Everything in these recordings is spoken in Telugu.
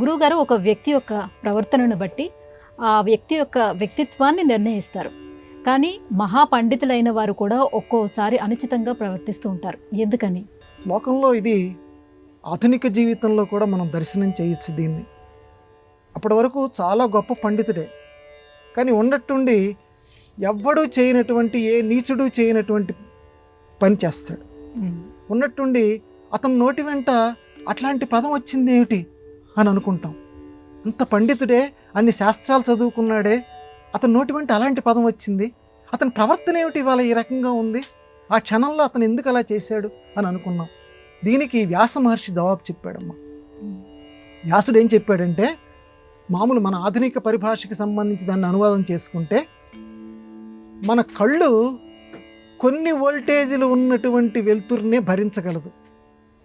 గురువుగారు ఒక వ్యక్తి యొక్క ప్రవర్తనను బట్టి ఆ వ్యక్తి యొక్క వ్యక్తిత్వాన్ని నిర్ణయిస్తారు. కానీ మహాపండితులైన వారు కూడా ఒక్కోసారి అనుచితంగా ప్రవర్తిస్తూ ఉంటారు. ఎందుకని? లోకంలో ఇది ఆధునిక జీవితంలో కూడా మనం దర్శనం చేయొచ్చు దీన్ని. అప్పటి వరకు చాలా గొప్ప పండితుడే. కానీ ఉన్నట్టుండి ఎవ్వడూ చేయనటువంటి ఏ నీచుడు చేయనటువంటి పని చేస్తాడు. ఉన్నట్టుండి అతని నోటి వెంట అట్లాంటి పదం వచ్చింది ఏమిటి అని అనుకుంటాం. అంత పండితుడే అన్ని శాస్త్రాలు చదువుకున్నాడే అతని నోటి వెంట అలాంటి పదం వచ్చింది. అతని ప్రవర్తన ఏమిటి ఇవాళ ఈ రకంగా ఉంది? ఆ క్షణంలో అతను ఎందుకు అలా చేశాడు అని అనుకున్నాం. దీనికి వ్యాస మహర్షి జవాబు చెప్పాడమ్మా. వ్యాసుడు ఏం చెప్పాడంటే మామూలు మన ఆధునిక పరిభాషకి సంబంధించి దాన్ని అనువాదం చేసుకుంటే మన కళ్ళు కొన్ని వోల్టేజీలు ఉన్నటువంటి వెలుతురునే భరించగలదు.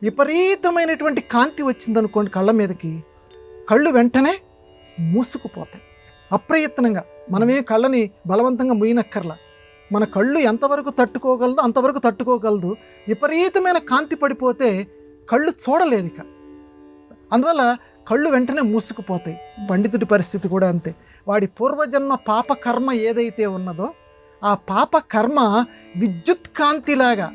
విపరీతమైనటువంటి కాంతి వచ్చిందనుకోండి కళ్ళ మీదకి కళ్ళు వెంటనే మూసుకుపోతాయి. అప్రయత్నంగా మనమే కళ్ళని బలవంతంగా మూయనక్కర్లా. మన కళ్ళు ఎంతవరకు తట్టుకోగలదో అంతవరకు తట్టుకోగలదు విపరీతమైన కాంతి పడిపోతే కళ్ళు చూడలేదు ఇక. అందువల్ల కళ్ళు వెంటనే మూసుకుపోతాయి. పండితుడి పరిస్థితి కూడా అంతే. వాడి పూర్వజన్మ పాపకర్మ ఏదైతే ఉన్నదో ఆ పాప కర్మ విద్యుత్ కాంతిలాగా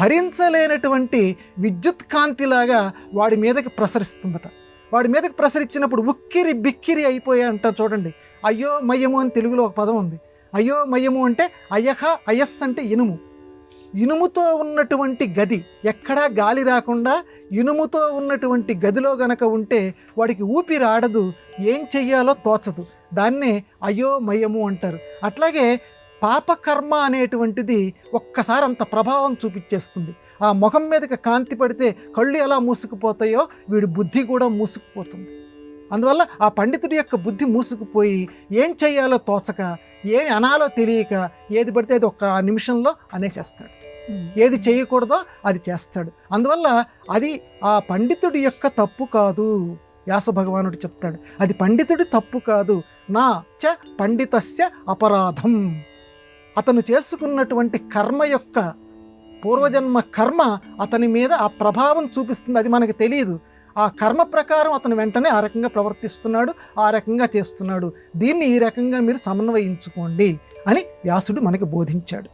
భరించలేనటువంటి విద్యుత్ కాంతిలాగా వాడి మీదకి ప్రసరిస్తుందట. వాడి మీదకి ప్రసరించినప్పుడు ఉక్కిరి బిక్కిరి అయిపోయా అంటారు చూడండి. అయ్యో మయము అని తెలుగులో ఒక పదం ఉంది. అయ్యో మయము అంటే అయహ అయస్ అంటే ఇనుము. ఇనుముతో ఉన్నటువంటి గది ఎక్కడా గాలి రాకుండా ఇనుముతో ఉన్నటువంటి గదిలో గనక ఉంటే వాడికి ఊపిరి ఆడదు ఏం చెయ్యాలో తోచదు. దాన్నే అయ్యో మయము అంటారు. అట్లాగే పాపకర్మ అనేటువంటిది ఒక్కసారి అంత ప్రభావం చూపించేస్తుంది. ఆ ముఖం మీదకి కాంతి పడితే కళ్ళు ఎలా మూసుకుపోతాయో వీడి బుద్ధి కూడా మూసుకుపోతుంది. అందువల్ల ఆ పండితుడి యొక్క బుద్ధి మూసుకుపోయి ఏం చేయాలో తోచక ఏమి అనాలో తెలియక ఏది పడితే అది ఒక్క నిమిషంలో అనేసేస్తాడు. ఏది చేయకూడదో అది చేస్తాడు. అందువల్ల అది ఆ పండితుడి యొక్క తప్పు కాదు వ్యాస భగవానుడు చెప్తాడు. అది పండితుడి తప్పు కాదు. నా చ పండితస్య అపరాధం. అతను చేసుకున్నటువంటి కర్మ యొక్క పూర్వజన్మ కర్మ అతని మీద ఆ ప్రభావం చూపిస్తుంది. అది మనకు తెలియదు. ఆ కర్మ ప్రకారం అతను వెంటనే ఆ రకంగా ప్రవర్తిస్తున్నాడు ఆ రకంగా చేస్తున్నాడు. దీన్ని ఈ రకంగా మీరు సమన్వయించుకోండి అని వ్యాసుడు మనకి బోధించాడు.